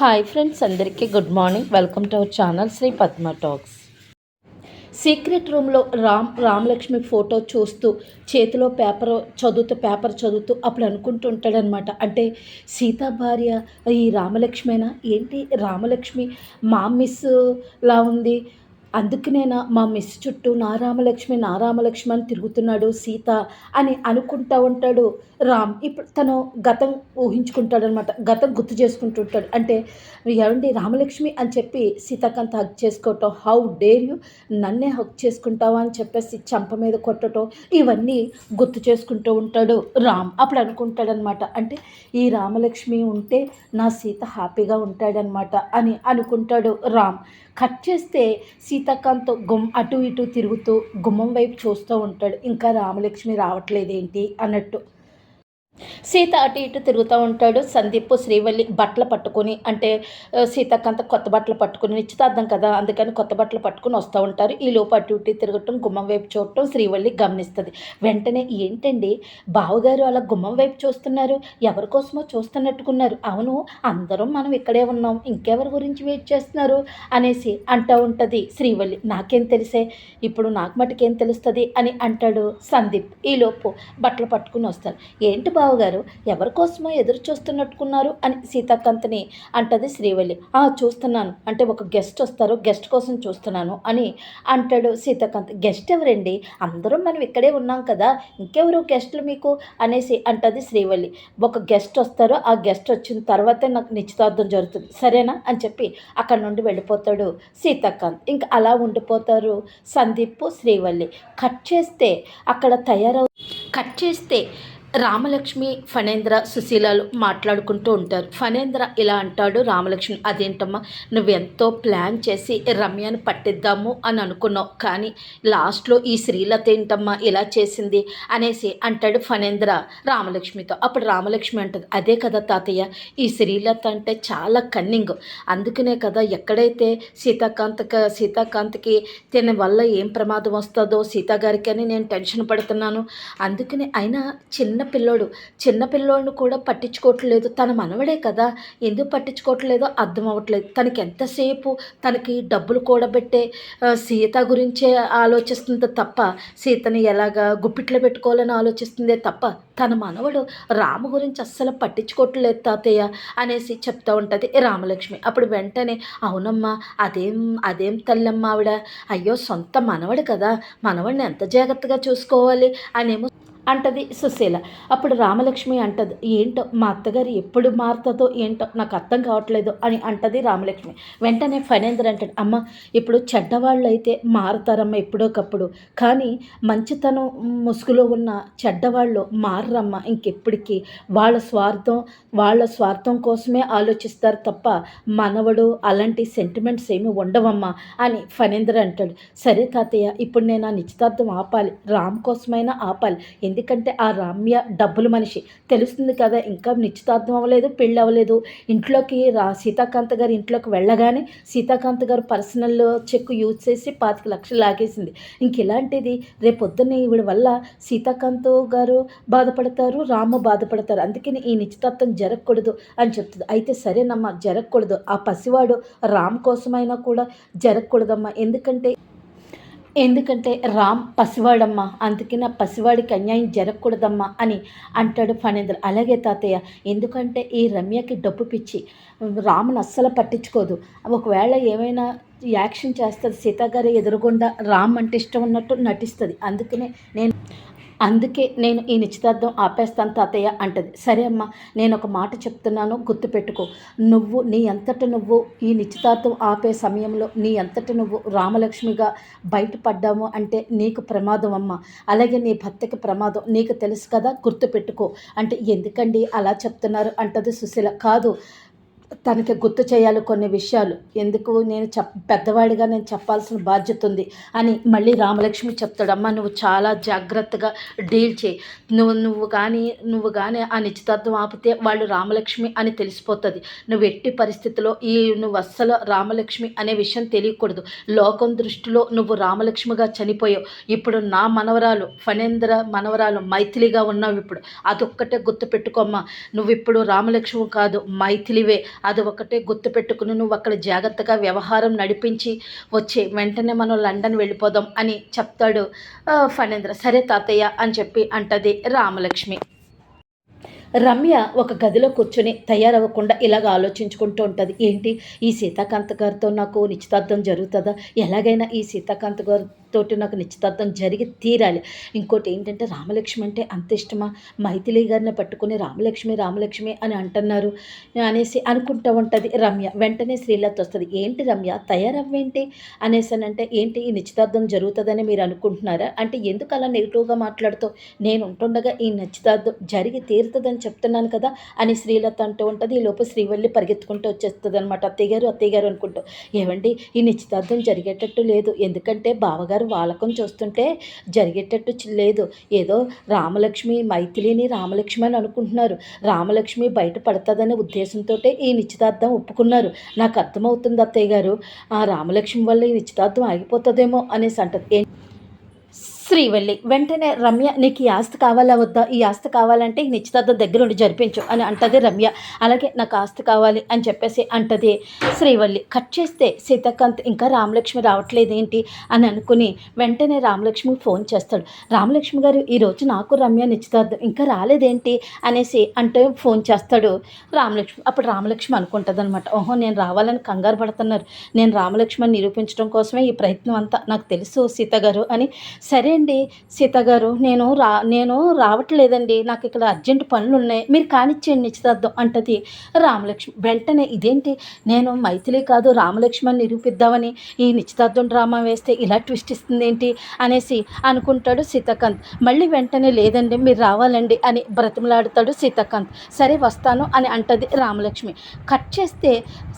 Hi friends అందరికీ good morning. Welcome to our channel Sri Padma talks. Secret రూమ్లో Ram Ramalakshmi photo చూస్తూ చేతిలో paper చదువుతూ పేపర్ చదువుతూ అప్పుడు అనుకుంటూ ఉంటాడనమాట అంటే సీతా భార్య ఈ రామలక్ష్మేనా? ఏంటి రామలక్ష్మి? మా మిస్ లా ఉంది. అందుకనేనా మా మిస్ చుట్టూ నా రామలక్ష్మి నా రామలక్ష్మి అని తిరుగుతున్నాడు సీత అని అనుకుంటా ఉంటాడు. రామ్ ఇప్పుడు తను గతం ఊహించుకుంటాడనమాట. గతం గుర్తు చేసుకుంటుంటాడు. అంటే ఏమండి రామలక్ష్మి అని చెప్పి సీతాకాంత్ హక్ చేసుకోవటం హౌ డేర్ యూ? నన్నే హక్ చేసుకుంటావా? అని చెప్పేసి చంప మీద కొట్టడం ఇవన్నీ గుర్తు చేసుకుంటూ ఉంటాడు రామ్. అప్పుడు అనుకుంటాడనమాట అంటే ఈ రామలక్ష్మి ఉంటే నా సీత హ్యాపీగా ఉంటాడనమాట అని అనుకుంటాడు రామ్. కట్ చేస్తే సీతాకాంత్ గుమ్ అటు ఇటు తిరుగుతూ గుమ్మం వైపు చూస్తూ ఉంటాడు. ఇంకా రామలక్ష్మి రావట్లేదేంటి? అన్నట్టు. సీత అటు ఇటు తిరుగుతూ ఉంటాడు. సందీప్ శ్రీవల్లి బట్టలు పట్టుకొని అంటే సీతకంత కొత్త బట్టలు పట్టుకుని నిశ్చితార్థం కదా అందుకని కొత్త బట్టలు పట్టుకొని వస్తూ ఉంటారు. ఈ లోపు అటు ఇటు తిరగటం గుమ్మం వైపు చూడటం శ్రీవల్లి గమనిస్తుంది. వెంటనే ఏంటండి? బావగారు అలా గుమ్మం వైపు చూస్తున్నారు. ఎవరి కోసమో చూస్తున్నట్టుకున్నారు. అవును అందరం మనం ఇక్కడే ఉన్నాం. ఇంకెవరి గురించి వెయిట్ చేస్తున్నారు? అనేసి అంటూ ఉంటుంది శ్రీవల్లి. నాకేం తెలిసే? ఇప్పుడు నాకు మటుకేం తెలుస్తుంది? అని అంటాడు సందీప్. ఈలోపు బట్టలు పట్టుకుని వస్తారు. ఏంటి గారు ఎవరి కోసమో ఎదురు చూస్తున్నట్టుకున్నారు? అని సీతాకాంత్ని అంటది శ్రీవల్లి. ఆ చూస్తున్నాను. అంటే ఒక గెస్ట్ వస్తారు గెస్ట్ కోసం చూస్తున్నాను అని అంటాడు సీతాకాంత్. గెస్ట్ ఎవరండి? అందరం మనం ఇక్కడే ఉన్నాం కదా. ఇంకెవరు గెస్ట్లు మీకు? అనేసి అంటది శ్రీవల్లి. ఒక గెస్ట్ వస్తారు ఆ గెస్ట్ వచ్చిన తర్వాతే నాకు నిశ్చితార్థం జరుగుతుంది. సరేనా? అని చెప్పి అక్కడ నుండి వెళ్ళిపోతాడు సీతాకాంత్. ఇంకా అలా ఉండిపోతారు సందీప్ శ్రీవల్లి. కట్ చేస్తే అక్కడ తయారవు కట్ చేస్తే రామలక్ష్మి ఫణేంద్ర సుశీలలు మాట్లాడుకుంటూ ఉంటారు. ఫణేంద్ర ఇలా అంటాడు రామలక్ష్మి అదేంటమ్మా? నువ్వు ఎంతో ప్లాన్ చేసి రమ్యను పట్టిద్దాము అని అనుకున్నావు. కానీ లాస్ట్లో ఈ శ్రీలత ఏంటమ్మా ఇలా చేసింది? అనేసి అంటాడు ఫణేంద్ర రామలక్ష్మితో. అప్పుడు రామలక్ష్మి అంటది అదే కదా తాతయ్య ఈ శ్రీలత అంటే చాలా కన్నింగ్ అందుకనే కదా ఎక్కడైతే సీతాకాంత్ సీతాకాంత్కి తిన వల్ల ఏం ప్రమాదం వస్తుందో సీతాగారికి అని నేను టెన్షన్ పడుతున్నాను. అందుకని అయినా చిన్న చిన్న పిల్లోడు. చిన్న పిల్లోడిని కూడా పట్టించుకోవట్లేదు. తన మనవడే కదా. ఎందుకు పట్టించుకోవట్లేదో అర్థం అవ్వట్లేదు. తనకి ఎంతసేపు తనకి డబ్బులు కూడబెట్టే పెట్టే సీత గురించే ఆలోచిస్తుంది తప్ప సీతని ఎలాగా గుప్పిట్లో పెట్టుకోవాలని ఆలోచిస్తుందే తప్ప తన మనవడు రాము గురించి అస్సలు పట్టించుకోవట్లేదు తాతయ్య అనేసి చెప్తా ఉంటుంది రామలక్ష్మి. అప్పుడు వెంటనే అవునమ్మా అదేం అదేం తల్లమ్మ ఆవిడ? అయ్యో సొంత మనవడు కదా. మనవడిని ఎంత జాగ్రత్తగా చూసుకోవాలి అనేమో అంటది సుశీల. అప్పుడు రామలక్ష్మి అంటది ఏంటో మా అత్తగారు ఎప్పుడు మారుతుందో ఏంటో నాకు అర్థం కావట్లేదు అని అంటది రామలక్ష్మి. వెంటనే ఫణేంద్ర అంటాడు అమ్మ ఇప్పుడు చెడ్డవాళ్ళు అయితే మారుతారమ్మ ఎప్పుడోకప్పుడు. కానీ మంచితనం ముసుగులో ఉన్న చెడ్డవాళ్ళు మారరమ్మ ఇంకెప్పటికీ. వాళ్ళ స్వార్థం వాళ్ళ స్వార్థం కోసమే ఆలోచిస్తారు తప్ప మనవడు అలాంటి సెంటిమెంట్స్ ఏమి ఉండవమ్మా అని ఫణేంద్ర అంటాడు. సరే తాతయ్య ఇప్పుడు నేను ఆ నిశ్చితార్థం ఆపాలి. రామ్ కోసమైనా ఆపాలి. ఎందుకంటే ఆ రమ్య డబ్బుల మనిషి. తెలుస్తుంది కదా ఇంకా నిశ్చితార్థం అవ్వలేదు పెళ్ళి అవ్వలేదు. ఇంట్లోకి రా సీతాకాంత్ గారి ఇంట్లోకి వెళ్ళగానే సీతాకాంత్ గారు పర్సనల్ చెక్ యూజ్ చేసి పాతిక లక్షలు లాగేసింది. ఇంక ఇలాంటిది రేపొద్దున ఈవిడ వల్ల సీతాకాంత్ గారు బాధపడతారు రాము బాధపడతారు. అందుకని ఈ నిశ్చితార్థం జరగకూడదు అని చెప్తుంది. అయితే సరేనమ్మా జరగకూడదు. ఆ పసివాడు రామ్ కోసమైనా కూడా జరగకూడదమ్మా. ఎందుకంటే ఎందుకంటే రామ్ పసివాడమ్మా అందుకే నా పసివాడికి అన్యాయం జరగకూడదమ్మా అని అంటాడు ఫణేంద్ర. అలాగే తాతయ్య ఎందుకంటే ఈ రమ్యకి డబ్బు పిచ్చి. రామును అస్సలు పట్టించుకోదు. ఒకవేళ ఏమైనా యాక్షన్ చేస్తుంది సీతాగారి ఎదురుగుండా రామ్ అంటే ఇష్టం ఉన్నట్టు నటిస్తుంది. అందుకనే నేను అందుకే నేను ఈ నిశ్చితార్థం ఆపేస్తాను తాతయ్య అంటది. సరే అమ్మా నేను ఒక మాట చెప్తున్నాను గుర్తుపెట్టుకో నువ్వు నీ అంతట నువ్వు ఈ నిశ్చితార్థం ఆపే సమయంలో నీ అంతట నువ్వు రామలక్ష్మిగా బయటపడ్డాము అంటే నీకు ప్రమాదం అమ్మ. అలాగే నీ భర్తకి ప్రమాదం నీకు తెలుసు కదా గుర్తుపెట్టుకో అంటే ఎందుకండి అలా చెప్తున్నారు అంటది సుశీల. కాదు తనకి గుర్తు చేయాలి కొన్ని విషయాలు. ఎందుకు నేను చెప్ పెద్దవాడిగా నేను చెప్పాల్సిన బాధ్యత ఉంది అని మళ్ళీ రామలక్ష్మి చెప్తాడమ్మా నువ్వు చాలా జాగ్రత్తగా డీల్ చేయి. నువ్వు నువ్వు కానీ నువ్వు కానీ ఆ నిశ్చితార్థం ఆపితే వాళ్ళు రామలక్ష్మి అని తెలిసిపోతుంది. నువ్వు ఎట్టి పరిస్థితిలో ఈ నువ్వు అస్సలు రామలక్ష్మి అనే విషయం తెలియకూడదు. లోకం దృష్టిలో నువ్వు రామలక్ష్మిగా చనిపోయావు. ఇప్పుడు నా మనవరాలు ఫణేంద్ర మనవరాలు మైథిలిగా ఉన్నావు ఇప్పుడు. అదొక్కటే గుర్తుపెట్టుకోమ్మా నువ్వు ఇప్పుడు రామలక్ష్మి కాదు మైథిలివే అది ఒకటే గుర్తుపెట్టుకుని నువ్వు అక్కడ జాగ్రత్తగా వ్యవహారం నడిపించి వచ్చే వెంటనే మనం లండన్ వెళ్ళిపోదాం అని చెప్తాడు ఫణేంద్ర. సరే తాతయ్య అని చెప్పి అంటది రామలక్ష్మి. రమ్య ఒక గదిలో కూర్చొని తయారవ్వకుండా ఇలాగ ఆలోచించుకుంటూ ఉంటుంది. ఏంటి? ఈ సీతాకాంత్ గారితో నాకు నిశ్చితార్థం జరుగుతుందా? ఎలాగైనా ఈ సీతాకాంత్ తోటి నాకు నిశ్చితార్థం జరిగి తీరాలి. ఇంకోటి ఏంటంటే రామలక్ష్మి అంటే అంత ఇష్టమా? మైథిలి గారిని పట్టుకుని రామలక్ష్మి రామలక్ష్మి అని అంటున్నారు. అనేసి అనుకుంటూ ఉంటుంది రమ్య. వెంటనే శ్రీలత వస్తుంది. ఏంటి రమ్య? తయారవ్వేంటి? అనేసి అని అంటే ఏంటి ఈ నిశ్చితార్థం జరుగుతుందని మీరు అనుకుంటున్నారా? అంటే ఎందుకు అలా నెగిటివ్గా మాట్లాడుతూ నేను ఉంటుండగా ఈ నిశ్చితార్థం జరిగి తీరుతుందని చెప్తున్నాను కదా అని శ్రీలత అంటూ ఉంటుంది. ఈ లోపు శ్రీవల్లి పరిగెత్తుకుంటూ వచ్చేస్తుంది అనమాట అత్తయ్య గారు అత్తయ్య గారు అనుకుంటూ ఏమండి ఈ నిశ్చితార్థం జరిగేటట్టు లేదు. ఎందుకంటే బావగారు వాళ్ళకం చూస్తుంటే జరిగేటట్టు లేదు. ఏదో రామలక్ష్మి మైథిలిని రామలక్ష్మి అని అనుకుంటున్నారు. రామలక్ష్మి బయట పడుతుందనే ఉద్దేశంతో ఈ నిశ్చితార్థం ఒప్పుకున్నారు. నాకు అర్థమవుతుంది అత్తయ్య గారు. ఆ రామలక్ష్మి వల్ల ఈ నిశ్చితార్థం ఆగిపోతుందేమో అనేసి అంటది. శ్రీవల్లి వెంటనే రమ్య నీకు ఈ ఆస్తి కావాలా వద్దా? ఈ ఆస్తి కావాలంటే నిశ్చితార్థం దగ్గర ఉండి జరిపించు అని అంటది రమ్య. అలాగే నాకు ఆస్తి కావాలి అని చెప్పేసి అంటది శ్రీవల్లి కట్ చేస్తే సీతాకాంత్ ఇంకా రామలక్ష్మి రావట్లేదు ఏంటి అని అనుకుని వెంటనే రామలక్ష్మి ఫోన్ చేస్తాడు. రామలక్ష్మి గారు ఈరోజు నాకు రమ్య నిశ్చితార్థం ఇంకా రాలేదేంటి? అనేసి అంటే ఫోన్ చేస్తాడు రామలక్ష్మి. అప్పుడు రామలక్ష్మి అనుకుంటుంది అనమాట ఓహో నేను రావాలని కంగారు పడుతున్నారు. నేను రామలక్ష్మిని నిరూపించడం కోసమే ఈ ప్రయత్నం అంతా నాకు తెలుసు సీత గారు అని. సరే అండి సీత గారు నేను రా నేను రావట్లేదండి. నాకు ఇక్కడ అర్జెంట్ పనులు ఉన్నాయి మీరు కానిచ్చేయండి నిశ్చితార్థం అంటది. రామలక్ష్మి వెంటనే ఇదేంటి? నేను మైథిలి కాదు రామలక్ష్మణ్ నిరూపిద్దామని ఈ నిశ్చితార్థం డ్రామా వేస్తే ఇలా ట్విస్ట్ ఇస్తుంది ఏంటి అనేసి అనుకుంటాడు సీతాకాంత్. మళ్ళీ వెంటనే లేదండి మీరు రావాలండి అని బ్రతిమలాడతాడు సీతాకాంత్. సరే వస్తాను అని అంటది రామలక్ష్మి. కట్ చేస్తే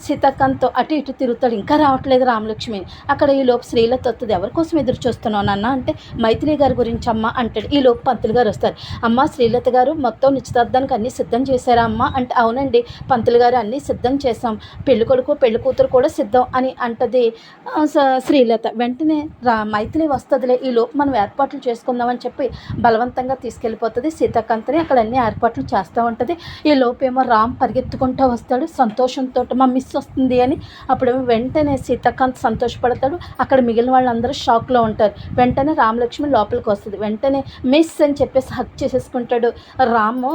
సీతాకాంత్ అటు ఇటు తిరుగుతాడు. ఇంకా రావట్లేదు రామలక్ష్మి. అక్కడ ఈ లోపు శ్రీలత వస్తుంది ఎవరి కోసం ఎదురు చూస్తున్నావు నాన్న? అంటే మైత్రి గారి గురించి అమ్మ అంటాడు. ఈ లోపు పంతులు గారు వస్తారు. అమ్మ శ్రీలత గారు మొత్తం నిశ్చితార్థానికి అన్నీ సిద్ధం చేశారా అమ్మ? అంటే అవునండి పంతులు గారు అన్నీ సిద్ధం చేశాం. పెళ్ళి కొడుకు పెళ్ళి కూతురు కూడా సిద్ధం అని అంటది. స- శ్రీలత. వెంటనే రా మైథిలి వస్తుందిలే. ఈ లోపు మనం ఏర్పాట్లు చేసుకుందామని చెప్పి బలవంతంగా తీసుకెళ్ళిపోతుంది. సీతాకాంత్ని అక్కడ అన్ని ఏర్పాట్లు చేస్తూ ఉంటుంది. ఈ లోపేమో రామ్ పరిగెత్తుకుంటూ వస్తాడు. సంతోషంతో మా మిస్ వస్తుంది అని అప్పుడేమో వెంటనే సీతాకాంత్ సంతోషపడతాడు. అక్కడ మిగిలిన వాళ్ళందరూ షాక్లో ఉంటారు. వెంటనే రామలక్ష్మి లోపలికి వస్తుంది. వెంటనే మిస్ అని చెప్పేసి హక్ చేసేసుకుంటాడు రాము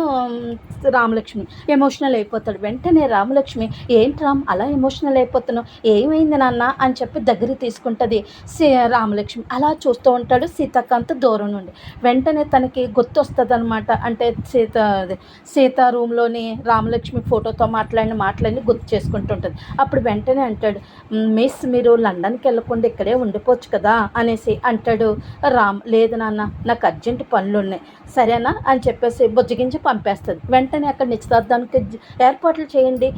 రామలక్ష్మి. ఎమోషనల్ అయిపోతాడు. వెంటనే రామలక్ష్మి ఏంటి రామ్ అలా ఎమోషనల్ అయిపోతున్నావు? ఏమైంది నాన్న? అని చెప్పి దగ్గరికి తీసుకుంటుంది సీ రామలక్ష్మి. అలా చూస్తూ ఉంటాడు సీతాకాంత్ దూరం నుండి. వెంటనే తనకి గుర్తొస్తుంది అనమాట అంటే సీత సీత రూమ్లోని రామలక్ష్మి ఫోటోతో మాట్లాడిన మాట్లాడి గుర్తు చేసుకుంటుంటుంది. అప్పుడు వెంటనే అంటాడు మిస్ మీరు లండన్కి వెళ్ళకుండా ఇక్కడే ఉండిపోవచ్చు కదా? అనేసి అంటాడు రా రామ్ లేదు నాన్న నాకు అర్జెంట్ పనులు ఉన్నాయి సరేనా? అని చెప్పేసి బుజ్జగించి పంపేస్తుంది. వెంటనే అక్కడ నిశ్చితార్థానికి ఏర్పాట్లు చేయండి.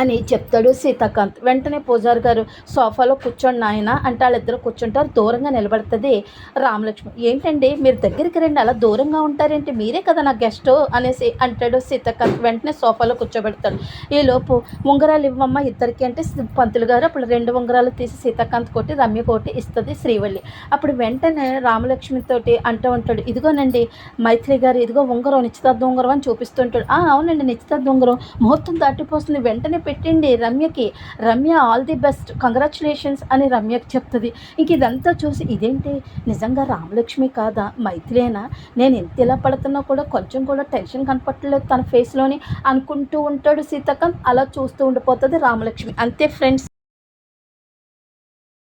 అని చెప్తాడు సీతాకాంత్. వెంటనే పూజారి గారు సోఫాలో కూర్చోండి నాయన అంటే వాళ్ళిద్దరు కూర్చుంటారు దూరంగా నిలబడుతుంది రామలక్ష్మి. ఏంటండి మీరు దగ్గరికి రండి అలా దూరంగా ఉంటారేంటి? మీరే కదా నా గెస్ట్ అనేసి అంటాడు సీతాకాంత్. వెంటనే సోఫాలో కూర్చోబెడతాడు. ఈ లోపు ఉంగరాలు ఇవ్వమ్మ ఇద్దరికి అంటే పంతులు గారు అప్పుడు రెండు ఉంగరాలు తీసి సీతాకాంత్ కొట్టి రమ్య కొట్టి ఇస్తుంది శ్రీవల్లి. అప్పుడు వెంటనే రామలక్ష్మితోటి అంటూ ఉంటాడు ఇదిగోనండి మైత్రి గారు ఇదిగో ఉంగరం నిశ్చితార్థ ఉంగరం అని చూపిస్తుంటాడు. అవునండి నిశ్చితార్థ ఉంగరం. ముహూర్తం దాటిపోతుంది. వెంటనే పెట్టండి రమ్యకి. Ramya all the best congratulations అని రమ్యకి చెప్తుంది. ఇంక ఇదంతా చూసి ఇదేంటి? నిజంగా రామలక్ష్మి కాదా? మైత్రేనా నేను ఎంత ఇలా పడుతున్నా కూడా కొంచెం కూడా టెన్షన్ కనపట్టలేదు తన ఫేస్లోని అనుకుంటూ ఉంటాడు సీతాకాంత్ అలా చూస్తూ ఉండిపోతుంది రామలక్ష్మి. అంతే ఫ్రెండ్స్